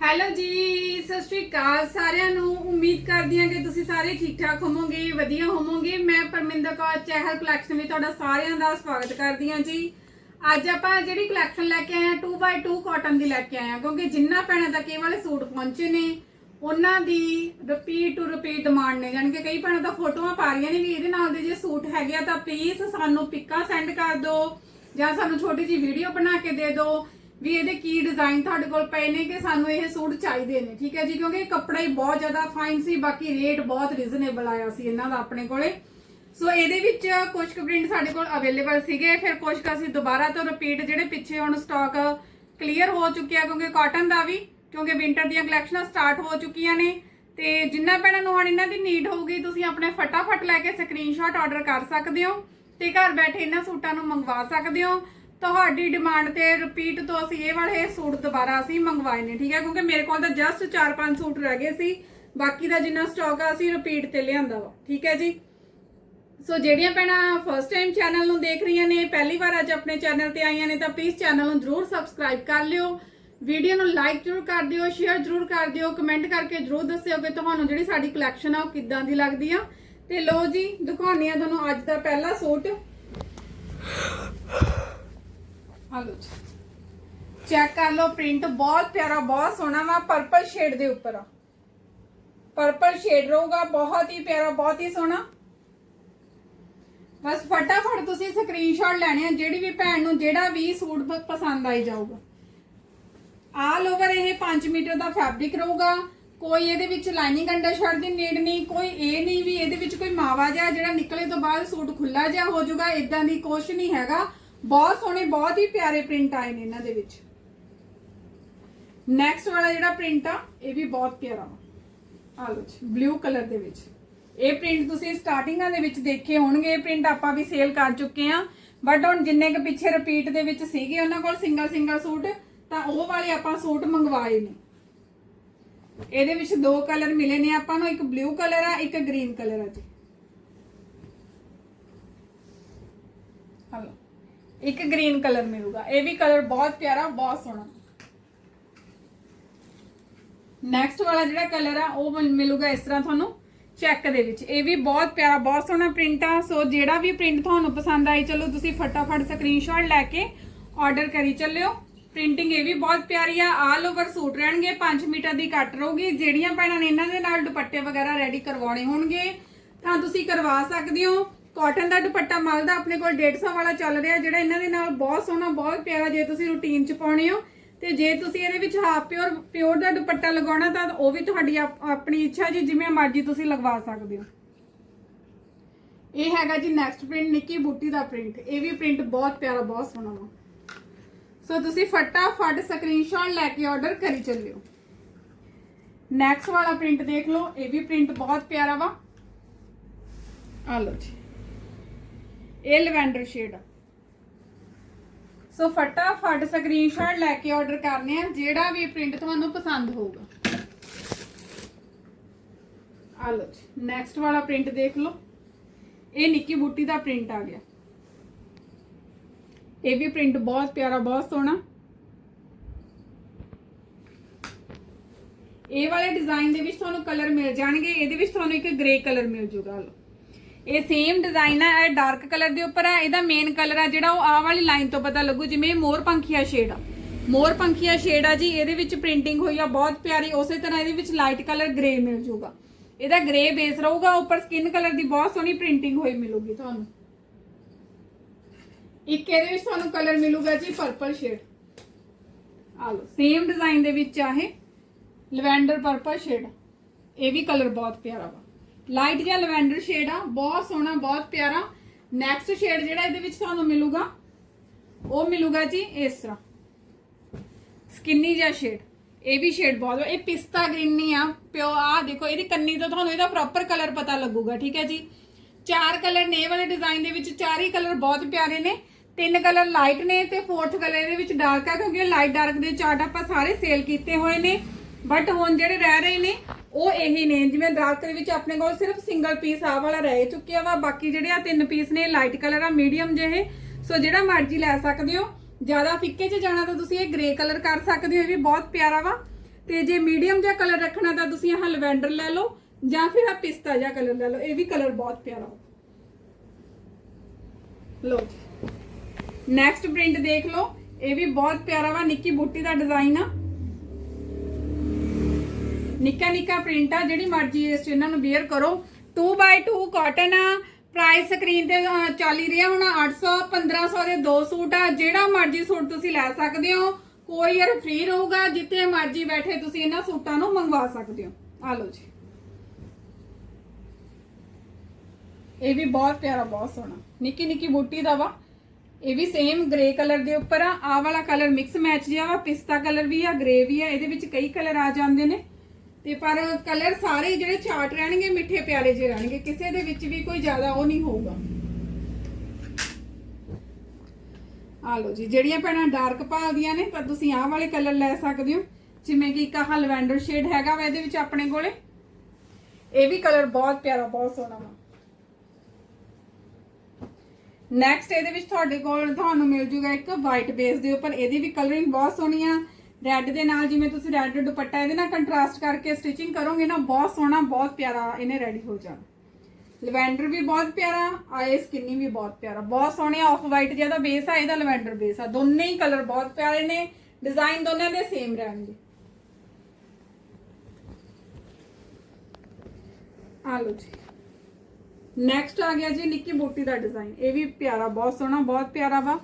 Hello ਜੀ, ਸਤਿ ਸ਼੍ਰੀ ਅਕਾਲ ਸਾਰਿਆਂ ਨੂੰ। ਉਮੀਦ ਕਰਦੀ ਹਾਂ ਕਿ ਤੁਸੀਂ ਸਾਰੇ ਠੀਕ ਠਾਕ ਹੋਵੋਗੇ, ਵਧੀਆ ਹੋਵੋਗੇ। ਮੈਂ ਪਰਮਿੰਦਰ ਕੌਰ, ਚਹਿਲ ਕਲੈਕਸ਼ਨ ਵਿੱਚ ਤੁਹਾਡਾ ਸਾਰਿਆਂ ਦਾ ਸਵਾਗਤ ਕਰਦੀ ਹਾਂ ਜੀ। ਅੱਜ ਆਪਾਂ ਜਿਹੜੀ ਕਲੈਕਸ਼ਨ ਲੈ ਕੇ ਆਏ ਹਾਂ 2x2 ਕਾਟਨ ਦੀ ਲੈ ਕੇ ਆਏ ਹਾਂ, ਕਿਉਂਕਿ ਜਿੰਨਾ ਭੈਣਾਂ ਤੱਕ ਇਹ ਵਾਲੇ ਸੂਟ ਪਹੁੰਚੇ ਨੇ, ਉਹਨਾਂ ਦੀ ਰਿਪੀਟ ਟੂ ਰਿਪੀਟ ਡਿਮਾਂਡ ਨੇ। ਯਾਨੀ ਕਿ ਕਈ ਭੈਣਾਂ ਤਾਂ ਫੋਟੋਆਂ ਪਾ ਰਹੀਆਂ ਨੇ ਵੀ ਇਹਦੇ ਨਾਲ ਦੇ ਜੇ ਸੂਟ ਹੈਗੇ ਆ ਤਾਂ ਪਲੀਜ਼ ਸਾਨੂੰ ਪਿੱਕਾ ਸੈਂਡ ਕਰ ਦਿਓ ਜਾਂ ਸਾਨੂੰ ਛੋਟੀ ਜੀ ਵੀਡੀਓ ਬਣਾ ਕੇ ਦੇ ਦਿਓ। ਵੀ ਇਹਦੇ ਕੀ ਡਿਜ਼ਾਈਨ ਤੁਹਾਡੇ ਕੋਲ ਪਏ ਨੇ ਕਿ ਸਾਨੂੰ ਇਹ ਸੂਟ ਚਾਹੀਦੇ ਨੇ, ਠੀਕ ਹੈ ਜੀ? ਕਿਉਂਕਿ ਇਹ ਕੱਪੜਾ ਹੀ ਬਹੁਤ ਜ਼ਿਆਦਾ ਫਾਈਨ ਸੀ, ਬਾਕੀ ਰੇਟ ਬਹੁਤ ਰੀਜ਼ਨੇਬਲ ਆਇਆ ਸੀ ਇਹਨਾਂ ਦਾ ਆਪਣੇ ਕੋਲੇ। ਸੋ ਇਹਦੇ ਵਿੱਚ ਕੁਝ ਕੁ ਪ੍ਰਿੰਟ ਸਾਡੇ ਕੋਲ ਅਵੇਲੇਬਲ ਸੀਗੇ। ਫਿਰ ਕੁਝ ਕੁ ਅਸੀਂ ਦੁਬਾਰਾ ਤੋਂ ਰਿਪੀਟ ਜਿਹੜੇ ਪਿੱਛੇ ਹੁਣ ਸਟਾਕ ਕਲੀਅਰ ਹੋ ਚੁੱਕਿਆ ਕਿਉਂਕਿ ਕਾਟਨ ਦਾ ਵੀ, ਕਿਉਂਕਿ ਵਿੰਟਰ ਦੀਆਂ ਕਲੈਕਸ਼ਨਾਂ ਸਟਾਰਟ ਹੋ ਚੁੱਕੀਆਂ ਨੇ। ਤੇ ਜਿੰਨਾ ਭੈਣਾਂ ਨੂੰ ਹੁਣ ਇਹਨਾਂ ਦੀ ਨੀਡ ਹੋਊਗੀ, ਤੁਸੀਂ ਆਪਣੇ ਫਟਾਫਟ ਲੈ ਕੇ ਸਕਰੀਨਸ਼ਾਟ ਆਰਡਰ ਕਰ ਸਕਦੇ ਹੋ ਤੇ ਘਰ ਬੈਠੇ ਇਹਨਾਂ ਸੂਟਾਂ ਨੂੰ ਮੰਗਵਾ ਸਕਦੇ ਹੋ। ਤੁਹਾਡੀ ਡਿਮਾਂਡ ਤੇ ਰਿਪੀਟ ਤੋਂ ਅਸੀਂ ਇਹ ਵਾਲੇ ਸੂਟ ਦੁਬਾਰਾ ਅਸੀਂ ਮੰਗਵਾਏ ਨੇ, ਠੀਕ ਹੈ? ਕਿਉਂਕਿ ਮੇਰੇ ਕੋਲ ਤਾਂ ਜਸਟ 4-5 ਸੂਟ ਰਹਿ ਗਏ ਸੀ। ਬਾਕੀ ਦਾ ਜਿੰਨਾ ਸਟਾਕ ਆ, ਅਸੀਂ ਰਿਪੀਟ ਤੇ ਲਿਆਂਦਾ ਵਾ, ਠੀਕ ਹੈ ਜੀ? ਸੋ ਜਿਹੜੀਆਂ ਭੈਣਾਂ ਫਸਟ ਟਾਈਮ ਚੈਨਲ ਨੂੰ ਦੇਖ ਰਹੀਆਂ ਨੇ, ਪਹਿਲੀ ਵਾਰ ਅੱਜ ਆਪਣੇ ਚੈਨਲ ਤੇ ਆਈਆਂ ਨੇ, ਤਾਂ ਪਲੀਜ਼ ਚੈਨਲ ਨੂੰ ਜਰੂਰ ਸਬਸਕ੍ਰਾਈਬ ਕਰ ਲਿਓ। ਵੀਡੀਓ ਨੂੰ ਲਾਈਕ ਜਰੂਰ ਕਰ ਦਿਓ ਸ਼ੇਅਰ ਜਰੂਰ ਕਰ ਦਿਓ ਕਮੈਂਟ ਕਰਕੇ ਜਰੂਰ ਦੱਸਿਓ ਕਿ ਤੁਹਾਨੂੰ ਜਿਹੜੀ ਸਾਡੀ ਕਲੈਕਸ਼ਨ ਆ, ਉਹ ਕਿੱਦਾਂ ਦੀ ਲੱਗਦੀ ਆ। ਤੇ ਲੋ ਜੀ, ਦਿਖਾਉਂਦੇ ਆ ਤੁਹਾਨੂੰ ਅੱਜ ਦਾ ਪਹਿਲਾ ਸੂਟ। ਆ ਲੋ ਜੀ। ਚੈੱਕ ਕਰ ਲਓ ਪ੍ਰਿੰਟ ਬਹੁਤ ਪਿਆਰਾ, ਬਹੁਤ ਸੋਹਣਾ ਵਾ ਪਰਪਲ ਸ਼ੇਡ ਦੇ ਉੱਪਰ। ਆ ਪਰਪਲ ਸ਼ੇਡ ਰਹੂਗਾ, ਬਹੁਤ ਹੀ ਪਿਆਰਾ, ਬਹੁਤ ਹੀ ਸੋਹਣਾ। ਬਸ ਫਟਾਫਟ ਤੁਸੀਂ ਸਕਰੀਨਸ਼ਾਟ ਲੈਣੇ ਆ, ਜਿਹੜੀ ਵੀ ਭੈਣ ਨੂੰ ਜਿਹੜਾ ਵੀ ਸੂਟ ਪਸੰਦ ਆਈ ਜਾਊਗਾ। ਆਲ ਓਵਰ ਇਹ 5 ਮੀਟਰ ਦਾ ਫੈਬਰਿਕ ਰਹੂਗਾ। ਕੋਈ ਇਹਦੇ ਵਿੱਚ ਲਾਈਨਿੰਗ ਅੰਡਰਸ਼ਰਟ ਦੀ ਨੀਡ ਨਹੀਂ, ਕੋਈ ਇਹ ਨਹੀਂ ਵੀ ਇਹਦੇ ਵਿੱਚ ਕੋਈ ਮਾਵਾ ਜਿਹਾ ਜਿਹੜਾ ਨਿਕਲੇ ਤੋਂ ਬਾਅਦ ਸੂਟ ਖੁੱਲਾ ਜਿਹਾ ਹੋ ਜਾਊਗਾ ਇਦਾਂ ਦੀ ਕੁਛ ਨਹੀਂ ਹੈਗਾ। ਬਹੁਤ ਸੋਹਣੇ, ਬਹੁਤ ਹੀ ਪਿਆਰੇ ਪ੍ਰਿੰਟ ਆਏ ਨੇ ਇਹਨਾਂ ਦੇ ਵਿੱਚ। ਨੈਕਸਟ ਵਾਲਾ ਜਿਹੜਾ ਪ੍ਰਿੰਟ ਆ, ਇਹ ਵੀ ਬਹੁਤ ਪਿਆਰਾ ਆ ਲੋ ਜੀ ਬਲੂ ਕਲਰ ਦੇ ਵਿੱਚ। ਇਹ ਪ੍ਰਿੰਟ ਤੁਸੀਂ ਸਟਾਰਟਿੰਗਾਂ ਦੇ ਵਿੱਚ ਦੇਖੇ ਹੋਣਗੇ। ਇਹ ਪ੍ਰਿੰਟ ਆਪਾਂ ਵੀ ਸੇਲ ਕਰ ਚੁੱਕੇ ਆ ਬਟ ਹੁਣ ਜਿੰਨੇ ਕੁ ਪਿੱਛੇ ਰਿਪੀਟ ਦੇ ਵਿੱਚ ਸੀਗੇ, ਉਹਨਾਂ ਕੋਲ ਸਿੰਗਲ ਸਿੰਗਲ ਸੂਟ ਤਾਂ ਉਹ ਵਾਲੇ ਆਪਾਂ ਸੂਟ ਮੰਗਵਾਏ ਨੇ। ਇਹਦੇ ਵਿੱਚ ਦੋ ਕਲਰ ਮਿਲੇ ਨੇ। ਆਪਾਂ ਨੂੰ ਇੱਕ ਬਲੂ ਕਲਰ ਆ, ਇੱਕ ਗ੍ਰੀਨ ਕਲਰ ਆ ਜੀ। ਹਲੋ ਇੱਕ ਗ੍ਰੀਨ ਕਲਰ ਮਿਲੂਗਾ। ਇਹ ਵੀ ਕਲਰ ਬਹੁਤ ਪਿਆਰਾ, ਬਹੁਤ ਸੋਹਣਾ। ਨੈਕਸਟ ਵਾਲਾ ਜਿਹੜਾ ਕਲਰ ਆ, ਉਹ ਮਿਲ- ਮਿਲੂਗਾ ਇਸ ਤਰ੍ਹਾਂ ਤੁਹਾਨੂੰ ਚੈੱਕ ਦੇ ਵਿੱਚ। ਇਹ ਵੀ ਬਹੁਤ ਪਿਆਰਾ, ਬਹੁਤ ਸੋਹਣਾ ਪ੍ਰਿੰਟ ਆ। ਸੋ ਜਿਹੜਾ ਵੀ ਪ੍ਰਿੰਟ ਤੁਹਾਨੂੰ ਪਸੰਦ ਆਈ, ਚਲੋ ਤੁਸੀਂ ਫਟਾਫਟ ਸਕਰੀਨਸ਼ਾਟ ਲੈ ਕੇ ਆਰਡਰ ਕਰੀ ਚੱਲਿਓ। ਪ੍ਰਿੰਟਿੰਗ ਇਹ ਵੀ ਬਹੁਤ ਪਿਆਰੀ ਆ। ਆਲ ਓਵਰ ਸੂਟ ਰਹਿਣਗੇ 5 ਮੀਟਰ ਦੀ ਕੱਟ ਰਹੂਗੀ। ਜਿਹੜੀਆਂ ਭੈਣਾਂ ਨੇ ਇਹਨਾਂ ਦੇ ਨਾਲ ਦੁਪੱਟੇ ਵਗੈਰਾ ਰੈਡੀ ਕਰਵਾਉਣੇ ਹੋਣਗੇ, ਤਾਂ ਤੁਸੀਂ ਕਰਵਾ ਸਕਦੇ ਹੋ। ਕਾਟਨ ਦਾ ਦੁਪੱਟਾ ਮਲ ਦਾ ਆਪਣੇ ਕੋਲ 150 ਵਾਲਾ ਚੱਲ ਰਿਹਾ, ਜਿਹੜਾ ਇਹਨਾਂ ਦੇ ਨਾਲ ਬਹੁਤ ਸੋਹਣਾ, ਬਹੁਤ ਪਿਆਰਾ ਜੇ ਤੁਸੀਂ ਰੂਟੀਨ ਚ ਪਾਉਣੇ ਹੋ। ਤੇ ਜੇ ਤੁਸੀਂ ਇਹਦੇ ਵਿੱਚ ਹਾਫ ਪਿਓਰ ਪਿਓਰ ਦਾ ਦੁਪੱਟਾ ਲਗਾਉਣਾ ਤਾਂ ਉਹ ਵੀ ਤੁਹਾਡੀ ਆਪ- ਆਪਣੀ ਇੱਛਾ ਜੀ, ਜਿਵੇਂ ਮਰਜ਼ੀ ਤੁਸੀਂ ਲਗਵਾ ਸਕਦੇ ਹੋ। ਇਹ ਹੈਗਾ ਜੀ ਨੈਕਸਟ ਪ੍ਰਿੰਟ ਨਿੱਕੀ ਬੂਟੀ ਦਾ ਪ੍ਰਿੰਟ ਇਹ ਵੀ ਪ੍ਰਿੰਟ ਬਹੁਤ ਪਿਆਰਾ, ਬਹੁਤ ਸੋਹਣਾ ਵਾ। ਸੋ ਤੁਸੀਂ ਫਟਾਫਟ ਸਕਰੀਨਸ਼ਾਟ ਲੈ ਕੇ ਆਰਡਰ ਕਰੀ ਚੱਲਿਓ ਨੈਕਸਟ ਵਾਲਾ ਪ੍ਰਿੰਟ ਦੇਖ ਲਓ, ਇਹ ਵੀ ਪ੍ਰਿੰਟ ਬਹੁਤ ਪਿਆਰਾ ਵਾ। ਆ ਲਓ ਜੀ। ਇਹ ਲਵੈਂਡਰ ਸ਼ੇਡ ਸੋ ਫਟਾਫਟ ਸਕਰੀਨਸ਼ਾਟ ਲੈ ਕੇ ਆਰਡਰ ਕਰਨੇ ਆ, ਜਿਹੜਾ ਵੀ ਪ੍ਰਿੰਟ ਤੁਹਾਨੂੰ ਪਸੰਦ ਹੋਊਗਾ। ਆ ਲਓ ਜੀ ਨੈਕਸਟ ਵਾਲਾ ਪ੍ਰਿੰਟ ਦੇਖ ਲਓ। ਇਹ ਨਿੱਕੀ ਬੂਟੀ ਦਾ ਪ੍ਰਿੰਟ ਆ ਗਿਆ। ਇਹ ਵੀ ਪ੍ਰਿੰਟ ਬਹੁਤ ਪਿਆਰਾ, ਬਹੁਤ ਸੋਹਣਾ। ਇਹ ਵਾਲੇ ਡਿਜ਼ਾਈਨ ਦੇ ਵਿੱਚ ਤੁਹਾਨੂੰ ਕਲਰ ਮਿਲ ਜਾਣਗੇ, ਇਹਦੇ ਵਿੱਚ ਤੁਹਾਨੂੰ ਇੱਕ ਗ੍ਰੇ ਕਲਰ ਮਿਲ ਜੂਗਾ। ਲਓ। ਇਹ ਸੇਮ ਡਿਜ਼ਾਈਨ ਆ, ਇਹ ਡਾਰਕ ਕਲਰ ਦੇ ਉੱਪਰ ਆ, ਇਹਦਾ ਮੇਨ ਕਲਰ ਆ ਜਿਹੜਾ ਉਹ ਆਹ ਵਾਲੀ ਲਾਈਨ ਤੋਂ ਪਤਾ ਲੱਗੂ, ਜਿਵੇਂ ਇਹ ਮੋਰ ਪੰਖੀਆ ਸ਼ੇਡ ਆ। ਮੋਰ ਪੰਖੀਆ ਸ਼ੇਡ ਆ ਜੀ, ਇਹਦੇ ਵਿੱਚ ਪ੍ਰਿੰਟਿੰਗ ਹੋਈ ਆ, ਬਹੁਤ ਪਿਆਰੀ, ਉਸੇ ਤਰ੍ਹਾਂ ਇਹਦੇ ਵਿੱਚ ਲਾਈਟ ਕਲਰ ਗ੍ਰੇ ਮਿਲ ਜੂਗਾ। ਇਹਦਾ ਗ੍ਰੇ ਬੇਸ ਰਹੂਗਾ, ਉੱਪਰ ਸਕਿਨ ਕਲਰ ਦੀ ਬਹੁਤ ਸੋਹਣੀ ਪ੍ਰਿੰਟਿੰਗ ਹੋਈ ਮਿਲੂਗੀ ਤੁਹਾਨੂੰ। ਇੱਕ ਇਹਦੇ ਵਿੱਚ ਤੁਹਾਨੂੰ ਕਲਰ ਮਿਲੂਗਾ ਜੀ ਪਰਪਲ ਸ਼ੇਡ ਆ ਲਓ ਸੇਮ ਡਿਜ਼ਾਈਨ ਦੇ ਵਿੱਚ ਆ ਇਹ, ਲਵੈਂਡਰ ਪਰਪਲ ਸ਼ੇਡ ਇਹ ਵੀ ਕਲਰ ਬਹੁਤ ਪਿਆਰਾ ਵਾ। ਲਾਈਟ ਜਿਹਾ ਲਵੈਂਡਰ ਸ਼ੇਡ ਆ, ਬਹੁਤ ਸੋਹਣਾ, ਬਹੁਤ ਪਿਆਰਾ। ਨੈਕਸਟ ਸ਼ੇਡ ਜਿਹੜਾ ਇਹਦੇ ਵਿੱਚ ਤੁਹਾਨੂੰ ਮਿਲੂਗਾ, ਉਹ ਮਿਲੂਗਾ ਜੀ ਇਸ ਤਰ੍ਹਾਂ। ਸਕਿਨੀ ਜਿਹਾ ਸ਼ੇਡ ਇਹ ਵੀ ਸ਼ੇਡ ਬਹੁਤ ਇਹ ਪਿਸਤਾ ਗ੍ਰੀਨ ਨਹੀਂ ਆ, ਪਿਓ ਆ ਦੇਖੋ, ਇਹਦੀ ਕੰਨੀ ਤੋਂ ਤੁਹਾਨੂੰ ਇਹਦਾ ਪ੍ਰੋਪਰ ਕਲਰ ਪਤਾ ਲੱਗੂਗਾ, ਠੀਕ ਹੈ ਜੀ? ਚਾਰ ਕਲਰ ਨੇ ਵਾਲੇ ਡਿਜ਼ਾਈਨ ਦੇ ਵਿੱਚ, ਚਾਰ ਹੀ ਕਲਰ ਬਹੁਤ ਪਿਆਰੇ ਨੇ। ਤਿੰਨ ਕਲਰ ਲਾਈਟ ਨੇ ਤੇ ਫੋਰਥ ਕਲਰ ਇਹਦੇ ਵਿੱਚ ਡਾਰਕ ਆ, ਕਿਉਂਕਿ ਲਾਈਟ ਡਾਰਕ ਦੇ ਚਾਰਟ ਆਪਾਂ ਸਾਰੇ ਸੇਲ ਕੀਤੇ ਹੋਏ ਨੇ। ਬਟ ਹੁਣ ਜਿਹੜੇ ਰਹਿ ਰਹੇ ਨੇ ਉਹ ਇਹੀ ਨੇ, ਜਿਵੇਂ ਡਾਰਕ ਦੇ ਵਿੱਚ ਆਪਣੇ ਕੋਲ ਸਿਰਫ ਸਿੰਗਲ ਪੀਸ ਆ ਵਾਲਾ ਰਹਿ ਚੁੱਕਿਆ ਵਾ, ਬਾਕੀ ਜਿਹੜੇ ਆ ਤਿੰਨ ਪੀਸ ਨੇ ਲਾਈਟ ਕਲਰ ਆ ਮੀਡੀਅਮ ਜਿਹੇ, ਸੋ ਜਿਹੜਾ ਮਰਜ਼ੀ ਲੈ ਸਕਦੇ ਹੋ। ਜ਼ਿਆਦਾ ਫਿੱਕੇ 'ਚ ਜਾਣਾ ਤਾਂ ਤੁਸੀਂ ਇਹ ਗ੍ਰੇ ਕਲਰ ਕਰ ਸਕਦੇ ਹੋ, ਇਹ ਵੀ ਬਹੁਤ ਪਿਆਰਾ ਵਾ। ਤੇ ਜੇ ਮੀਡੀਅਮ ਜਿਹਾ ਕਲਰ ਰੱਖਣਾ ਤਾਂ ਤੁਸੀਂ ਆਹ ਲਵੈਂਡਰ ਲੈ ਲਓ, ਜਾਂ ਫਿਰ ਆ ਪਿਸਤਾ ਜਿਹਾ ਕਲਰ ਲੈ ਲਓ, ਇਹ ਵੀ ਕਲਰ ਬਹੁਤ ਪਿਆਰਾ ਹੋ ਲਓ ਜੀ। ਨੈਕਸਟ ਪ੍ਰਿੰਟ ਦੇਖ ਲਓ, ਇਹ ਵੀ ਬਹੁਤ ਪਿਆਰਾ ਵਾ, ਨਿੱਕੀ ਬੂਟੀ ਦਾ ਡਿਜ਼ਾਈਨ ਆ। ਨਿੱਕਾ ਨਿੱਕਾ ਪ੍ਰਿੰਟ ਆ, ਜਿਹੜੀ ਮਰਜ਼ੀ ਇਸ 'ਚ ਇਹਨਾਂ ਨੂੰ ਵੇਅਰ ਕਰੋ। 2x2 ਕਾਟਨ ਆ ਪ੍ਰਾਈਸ ਸਕਰੀਨ ਤੇ ਚੱਲ ਹੀ ਰਿਹਾ ਹੁਣ 800 1500 ਦੇ ਦੋ ਸੂਟ ਆ, ਜਿਹੜਾ ਮਰਜ਼ੀ ਸੂਟ ਤੁਸੀਂ ਲੈ ਸਕਦੇ ਹੋ। ਕੋਰੀਅਰ ਫ੍ਰੀ ਰਹੂਗਾ, ਜਿੱਥੇ ਮਰਜ਼ੀ ਬੈਠੇ ਤੁਸੀਂ ਇਹਨਾਂ ਸੂਟਾਂ ਨੂੰ ਮੰਗਵਾ ਸਕਦੇ ਹੋ। ਆ ਲਓ ਜੀ। ਇਹ ਵੀ ਬਹੁਤ ਪਿਆਰਾ, ਬਹੁਤ ਸੋਹਣਾ। ਨਿੱਕੀ ਨਿੱਕੀ ਬੂਟੀ ਦਾ ਵਾ। ਇਹ ਵੀ ਸੇਮ ਗ੍ਰੇ ਕਲਰ ਦੇ ਉੱਪਰ ਆ। ਆਹ ਵਾਲਾ ਕਲਰ ਮਿਕਸ ਮੈਚ ਜਿਹਾ ਵਾ, ਪਿਸਤਾ ਕਲਰ ਵੀ ਆ ਗ੍ਰੇ ਵੀ ਆ। ਇਹਦੇ ਵਿੱਚ ਕਈ ਕਲਰ ਆ ਜਾਂਦੇ ਨੇ। ਤੇ ਪਰ ਕਲਰ ਸਾਰੇ ਜਿਹੜੇ ਚਾਰਟ ਰਹਿਣਗੇ, ਮਿੱਠੇ ਪਿਆਰੇ ਜਿਹੇ ਰਹਿਣਗੇ, ਕਿਸੇ ਦੇ ਵਿੱਚ ਵੀ ਕੋਈ ਜ਼ਿਆਦਾ ਉਹ ਨਹੀਂ ਹੋਊਗਾ। ਆ ਲਓ ਜੀ, ਜਿਹੜੀਆਂ ਭੈਣਾਂ ਡਾਰਕ ਭਾਲਦੀਆਂ ਨੇ ਤਾਂ ਤੁਸੀਂ ਆਹ ਵਾਲੇ ਕਲਰ ਲੈ ਸਕਦੇ ਹੋ, ਜਿਵੇਂ ਕਿ ਇੱਕ ਆਹ ਲਵੈਂਡਰ ਸ਼ੇਡ ਹੈਗਾ ਵਾ ਇਹਦੇ ਵਿੱਚ ਆਪਣੇ ਕੋਲੇ। ਇਹ ਵੀ ਕਲਰ ਬਹੁਤ ਪਿਆਰਾ, ਬਹੁਤ ਸੋਹਣਾ ਵਾ। ਨੈਕਸਟ ਇਹਦੇ ਵਿੱਚ ਤੁਹਾਡੇ ਕੋਲ ਤੁਹਾਨੂੰ ਮਿਲ ਜੂਗਾ ਇੱਕ ਵਾਈਟ ਬੇਸ ਦੇ ਉੱਪਰ, ਇਹਦੀ ਵੀ ਕਲਰਿੰਗ ਬਹੁਤ ਸੋਹਣੀ ਆ। ਰੈੱਡ ਦੇ ਨਾਲ ਜਿਵੇਂ ਤੁਸੀਂ ਰੈੱਡ ਦੁਪੱਟਾ ਇਹਦੇ ਨਾਲ ਕੰਟਰਾਸਟ ਕਰਕੇ ਸਟਿਚਿੰਗ ਕਰੋਗੇ ਨਾ, ਬਹੁਤ ਸੋਹਣਾ, ਬਹੁਤ ਪਿਆਰਾ ਇਹਨੇ ਰੈਡੀ ਹੋ ਜਾਣਾ। ਲਵੈਂਡਰ ਵੀ ਬਹੁਤ ਪਿਆਰਾ, ਆਏ ਸਕਿੰਨੀ ਵੀ ਬਹੁਤ ਪਿਆਰਾ। ਬਹੁਤ ਸੋਹਣੇ ਆਫ ਵਾਈਟ ਜਿਹਦਾ ਬੇਸ ਆ, ਇਹਦਾ ਲਵੈਂਡਰ ਬੇਸ ਆ। ਦੋਨੇ ਹੀ ਕਲਰ ਬਹੁਤ ਪਿਆਰੇ ਨੇ ਡਿਜ਼ਾਈਨ ਦੋਨਾਂ ਦੇ ਸੇਮ ਰਹਿਣਗੇ। ਆ ਲਓ ਜੀ। ਨੈਕਸਟ ਆ ਗਿਆ ਜੀ ਨਿੱਕੀ ਬੂਟੀ ਦਾ ਡਿਜ਼ਾਈਨ ਇਹ ਵੀ ਪਿਆਰਾ, ਬਹੁਤ ਸੋਹਣਾ, ਬਹੁਤ ਪਿਆਰਾ ਵਾ।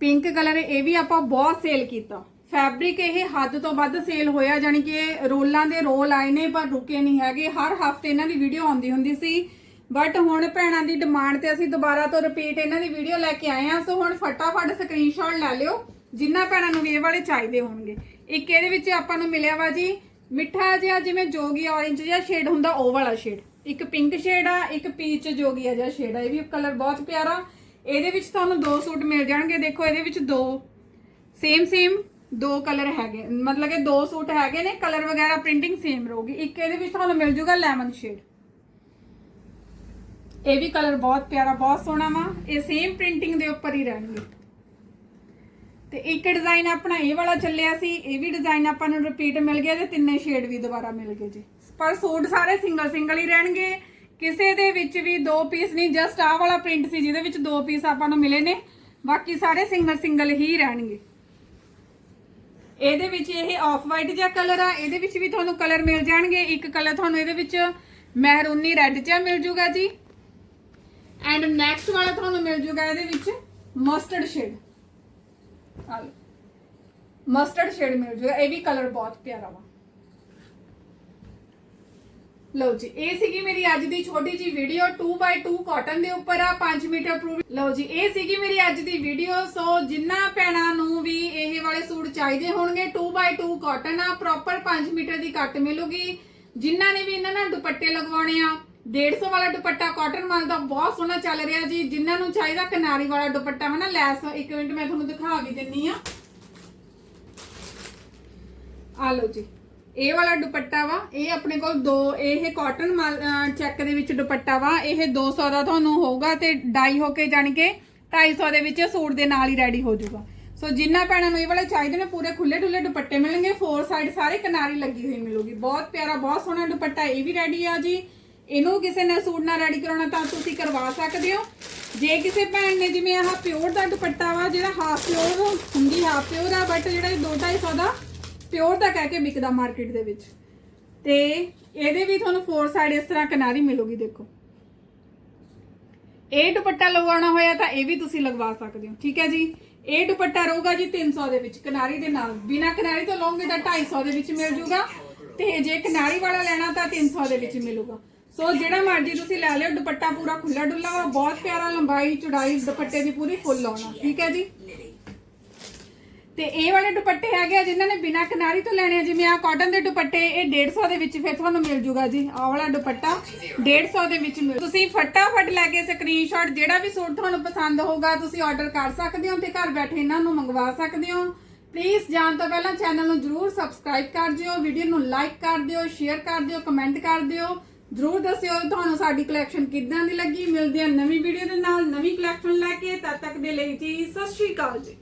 ਪਿੰਕ ਕਲਰ ਇਹ ਵੀ ਆਪਾਂ ਬਹੁਤ ਸੇਲ ਕੀਤਾ। ਫੈਬਰਿਕ ਇਹ ਹੱਦ ਤੋਂ ਵੱਧ ਸੇਲ ਹੋਇਆ ਜਾਨੀ ਕਿ ਰੋਲਾਂ ਦੇ ਰੋਲ ਆਏ ਨੇ, ਪਰ ਰੁਕੇ ਨਹੀਂ ਹੈਗੇ। ਹਰ ਹਫ਼ਤੇ ਇਹਨਾਂ ਦੀ ਵੀਡੀਓ ਆਉਂਦੀ ਹੁੰਦੀ ਸੀ। ਬਟ ਹੁਣ ਭੈਣਾਂ ਦੀ ਡਿਮਾਂਡ ਤੇ ਅਸੀਂ ਦੁਬਾਰਾ ਤੋਂ ਰਿਪੀਟ ਇਹਨਾਂ ਦੀ ਵੀਡੀਓ ਲੈ ਕੇ ਆਏ ਹਾਂ। ਸੋ ਹੁਣ ਫਟਾਫਟ ਸਕਰੀਨਸ਼ਾਟ ਲੈ ਲਿਓ। ਜਿੰਨਾ ਭੈਣਾਂ ਨੂੰ ਵੀ ਇਹ ਵਾਲੇ ਚਾਹੀਦੇ ਹੋਣਗੇ। ਇੱਕ ਇਹਦੇ ਵਿੱਚ ਆਪਾਂ ਨੂੰ ਮਿਲਿਆ ਵਾ ਜੀ, ਮਿੱਠਾ ਜਿਹਾ ਜਿਵੇਂ ਜੋਗੀ ਔਰੇਂਜ ਜਿਹਾ ਸ਼ੇਡ ਹੁੰਦਾ, ਉਹ ਵਾਲਾ ਸ਼ੇਡ ਇੱਕ ਪਿੰਕ ਸ਼ੇਡ ਆ, ਇੱਕ ਪੀਚ ਜੋਗੀਆ ਜਿਹਾ ਸ਼ੇਡ ਆ। ਇਹ ਵੀ ਕਲਰ ਬਹੁਤ ਪਿਆਰਾ। ਇਹਦੇ ਵਿੱਚ ਤੁਹਾਨੂੰ ਦੋ ਸੂਟ ਮਿਲ ਜਾਣਗੇ। ਦੇਖੋ, ਇਹਦੇ ਵਿੱਚ ਦੋ। ਸੇਮ ਸੇਮ ਦੋ ਕਲਰ ਹੈਗੇ, ਮਤਲਬ ਕਿ ਦੋ ਸੂਟ ਹੈਗੇ ਨੇ, ਕਲਰ ਵਗੈਰਾ ਪ੍ਰਿੰਟਿੰਗ ਸੇਮ ਰਹੂਗੀ। ਇੱਕ ਇਹਦੇ ਵਿੱਚ ਤੁਹਾਨੂੰ ਮਿਲ ਜੂਗਾ ਲੈਮਨ ਸ਼ੇਡ ਇਹ ਵੀ ਕਲਰ ਬਹੁਤ ਪਿਆਰਾ, ਬਹੁਤ ਸੋਹਣਾ ਵਾ। ਇਹ ਸੇਮ ਪ੍ਰਿੰਟਿੰਗ ਦੇ ਉੱਪਰ ਹੀ ਰਹਿਣਗੇ। ਤੇ ਇੱਕ ਡਿਜ਼ਾਈਨ ਆਪਣਾ ਇਹ ਵਾਲਾ ਚੱਲਿਆ ਸੀ, ਇਹ ਵੀ ਡਿਜ਼ਾਈਨ ਆਪਾਂ ਨੂੰ ਰਿਪੀਟ ਮਿਲ ਗਿਆ ਤੇ ਤਿੰਨੇ ਸ਼ੇਡ ਵੀ ਦੁਬਾਰਾ ਮਿਲ ਗਏ ਜੀ। ਪਰ ਸੂਟ ਸਾਰੇ ਸਿੰਗਲ ਸਿੰਗਲ ਹੀ ਰਹਿਣਗੇ। ਕਿਸੇ ਦੇ ਵਿੱਚ ਵੀ ਦੋ ਪੀਸ ਨਹੀਂ ਜਸਟ ਆਹ ਵਾਲਾ ਪ੍ਰਿੰਟ ਸੀ, ਜਿਹਦੇ ਵਿੱਚ ਦੋ ਪੀਸ ਆਪਾਂ ਨੂੰ ਮਿਲੇ ਨੇ। ਬਾਕੀ ਸਾਰੇ ਸਿੰਗਲ ਸਿੰਗਲ ਹੀ ਰਹਿਣਗੇ। ਇਹਦੇ ਵਿੱਚ ਇਹ ਆਫ ਵਾਈਟ ਜਿਹਾ ਕਲਰ ਆ, ਇਹਦੇ ਵਿੱਚ ਵੀ ਤੁਹਾਨੂੰ ਕਲਰ ਮਿਲ ਜਾਣਗੇ। ਇੱਕ ਕਲਰ ਤੁਹਾਨੂੰ ਇਹਦੇ ਵਿੱਚ ਮਹਿਰੂਨੀ ਰੈੱਡ ਜਿਹਾ ਮਿਲ ਜੂਗਾ ਜੀ। ਐਂਡ ਨੈਕਸਟ ਵਾਲਾ ਤੁਹਾਨੂੰ ਮਿਲ ਜੂਗਾ ਇਹਦੇ ਵਿੱਚ ਮਸਟਰਡ ਸ਼ੇਡ ਮਸਟਰਡ ਸ਼ੇਡ ਮਿਲ ਜੂਗਾ, ਇਹ ਵੀ ਕਲਰ ਬਹੁਤ ਪਿਆਰਾ ਵਾ। ਲਓ ਜੀ, ਇਹ ਸੀਗੀ ਮੇਰੀ ਅੱਜ ਦੀ ਛੋਟੀ ਜੀ ਵੀਡੀਓ 2x2 ਕਾਟਨ ਦੇ ਉੱਪਰ ਆ 5 ਮੀਟਰ ਪ੍ਰੂਵ ਲਓ ਜੀ, ਇਹ ਸੀਗੀ ਮੇਰੀ ਅੱਜ ਦੀ ਵੀਡੀਓ ਸੋ ਜਿੰਨਾ ਭੈਣਾਂ ਨੂੰ ਵੀ ਇਹ ਵਾਲੇ ਸੂਟ ਚਾਹੀਦੇ ਹੋਣਗੇ 2x2 ਕਾਟਨ ਆ ਪ੍ਰੋਪਰ 5 ਮੀਟਰ ਦੀ ਕੱਟ ਮਿਲੂਗੀ। ਜਿਨ੍ਹਾਂ ਨੇ ਵੀ ਇਹਨਾਂ ਨਾਲ ਦੁਪੱਟੇ ਲਗਵਾਉਣੇ ਆ 150 ਵਾਲਾ ਦੁਪੱਟਾ ਕਾਟਨ ਮਾਲ ਦਾ ਬਹੁਤ ਸੋਹਣਾ ਚੱਲ ਰਿਹਾ ਜੀ। ਜਿਨ੍ਹਾਂ ਨੂੰ ਚਾਹੀਦਾ ਕਿਨਾਰੀ ਵਾਲਾ ਦੁਪੱਟਾ ਵਾ ਲੈਸ ਇੱਕ ਮਿੰਟ ਮੈਂ ਤੁਹਾਨੂੰ ਦਿਖਾ ਵੀ ਦਿੰਨੀ ਆ। ਆ ਲਓ ਜੀ। ਇਹ ਵਾਲਾ ਦੁਪੱਟਾ ਵਾ, ਇਹ ਆਪਣੇ ਕੋਲ ਦੋ, ਇਹ ਕਾਟਨ ਚੈੱਕ ਦੇ ਵਿੱਚ ਦੁਪੱਟਾ ਵਾ, ਇਹ 200 ਦਾ ਤੁਹਾਨੂੰ ਹੋਊਗਾ ਤੇ ਡਾਈ ਹੋ ਕੇ ਜਾਣ ਕੇ 250 ਦੇ ਵਿੱਚ ਸੂਟ ਦੇ ਨਾਲ ਹੀ ਰੈਡੀ ਹੋ ਜਾਊਗਾ। ਸੋ ਜਿੰਨਾ ਭੈਣਾਂ ਨੂੰ ਇਹ ਵਾਲੇ ਚਾਹੀਦੇ ਨੇ, ਪੂਰੇ ਖੁੱਲੇ ਡੁੱਲੇ ਦੁਪੱਟੇ ਮਿਲਣਗੇ ਫੋਰ ਸਾਈਡ ਸਾਰੇ ਕਿਨਾਰੀ ਲੱਗੀ ਹੋਈ ਮਿਲੂਗੀ। ਬਹੁਤ ਪਿਆਰਾ, ਬਹੁਤ ਸੋਹਣਾ ਦੁਪੱਟਾ, ਇਹ ਵੀ ਰੈਡੀ ਆ ਜੀ। ਇਹਨੂੰ ਕਿਸੇ ਨੇ ਸੂਟ ਨਾਲ ਰੈਡੀ ਕਰਾਉਣਾ ਤਾਂ ਤੁਸੀਂ ਕਰਵਾ ਸਕਦੇ ਹੋ। ਜੇ ਕਿਸੇ ਭੈਣ ਨੇ ਜਿਵੇਂ ਆਹ ਪਿਓਰ ਦਾ ਦੁਪੱਟਾ ਵਾ, ਜਿਹੜਾ ਹਾਫ ਪਿਓਰ ਹੁੰਦੀ ਹਾਫ ਪਿਓਰ ਆ ਬਟ ਜਿਹੜਾ 2-250 ਦਾ ਪਿਓਰ ਦਾ ਕਹਿ ਕੇ ਵਿਕਦਾ ਮਾਰਕੀਟ ਦੇ ਵਿੱਚ। ਤੇ ਇਹਦੇ ਵੀ ਤੁਹਾਨੂੰ ਫੋਰ ਸਾਈਡ ਇਸ ਤਰ੍ਹਾਂ ਕਿਨਾਰੀ ਮਿਲੂਗੀ, ਦੇਖੋ। ਇਹ ਦੁਪੱਟਾ ਲਗਵਾਉਣਾ ਹੋਇਆ ਤਾਂ ਇਹ ਵੀ ਤੁਸੀਂ ਲਗਵਾ ਸਕਦੇ ਹੋ, ਠੀਕ ਹੈ ਜੀ? ਇਹ ਦੁਪੱਟਾ ਰਹੂਗਾ ਜੀ 300 ਦੇ ਵਿੱਚ, ਕਿਨਾਰੀ ਦੇ ਨਾਲ। ਬਿਨਾ ਕਿਨਾਰੀ ਤੋਂ ਲਓਗੇ ਤਾਂ 250 ਦੇ ਵਿੱਚ ਮਿਲ ਜੂਗਾ। ਤੇ ਜੇ ਕਿਨਾਰੀ ਵਾਲਾ ਲੈਣਾ ਤਾਂ 300 ਦੇ ਵਿੱਚ ਮਿਲੂਗਾ। ਸੋ ਜਿਹੜਾ ਮਰਜ਼ੀ ਤੁਸੀਂ ਲੈ ਲਿਓ, ਦੁਪੱਟਾ ਪੂਰਾ ਖੁੱਲਾ ਡੁੱਲਾ ਵਾ, ਬਹੁਤ ਪਿਆਰਾ ਲੰਬਾਈ, ਚੌੜਾਈ, ਦੁਪੱਟੇ ਦੀ ਪੂਰੀ ਫੁੱਲ ਆਉਣਾ ਠੀਕ ਹੈ ਜੀ? ਤੇ ਇਹ ਵਾਲੇ ਦੁਪੱਟੇ ਹੈਗੇ ਆ ਜਿਨ੍ਹਾਂ ਨੇ ਬਿਨਾ ਕਿਨਾਰੀ ਤੋਂ ਲੈਣੇ ਆ। ਜਿਵੇਂ ਆ ਕਾਟਨ ਦੇ ਦੁਪੱਟੇ, ਇਹ 150 ਦੇ ਵਿੱਚ ਫਿਰ ਤੁਹਾਨੂੰ ਮਿਲ ਜੂਗਾ ਜੀ। ਆਹ ਵਾਲਾ ਦੁਪੱਟਾ 150 ਦੇ ਵਿੱਚ ਮਿਲ ਤੁਸੀਂ ਫਟਾਫਟ ਲੈ ਕੇ ਸਕਰੀਨਸ਼ਾਟ ਜਿਹੜਾ ਵੀ ਸੂਟ ਤੁਹਾਨੂੰ ਪਸੰਦ ਹੋਊਗਾ, ਤੁਸੀਂ ਆਰਡਰ ਕਰ ਸਕਦੇ ਹੋ ਤੇ ਘਰ ਬੈਠੇ ਇਹਨਾਂ ਨੂੰ ਮੰਗਵਾ ਸਕਦੇ ਹੋ। ਪਲੀਜ਼ ਜਾਣ ਤੋਂ ਪਹਿਲਾਂ ਚੈਨਲ ਨੂੰ ਜਰੂਰ ਸਬਸਕ੍ਰਾਈਬ ਕਰ ਦਿਓ ਵੀਡੀਓ ਨੂੰ ਲਾਈਕ ਕਰ ਦਿਓ ਸ਼ੇਅਰ ਕਰ ਦਿਓ ਕਮੈਂਟ ਕਰ ਦਿਓ। ਜਰੂਰ ਦੱਸਿਓ ਤੁਹਾਨੂੰ ਸਾਡੀ ਕਲੈਕਸ਼ਨ ਕਿੱਦਾਂ ਦੀ ਲੱਗੀ। ਮਿਲਦੇ ਆ ਨਵੀਂ ਵੀਡੀਓ ਦੇ ਨਾਲ, ਨਵੀਂ ਕਲੈਕਸ਼ਨ ਲੈ ਕੇ। ਤਦ ਤੱਕ ਦੇ ਲਈ ਜੀ, ਸਤਿ ਸ਼੍ਰੀ ਅਕਾਲ ਜੀ।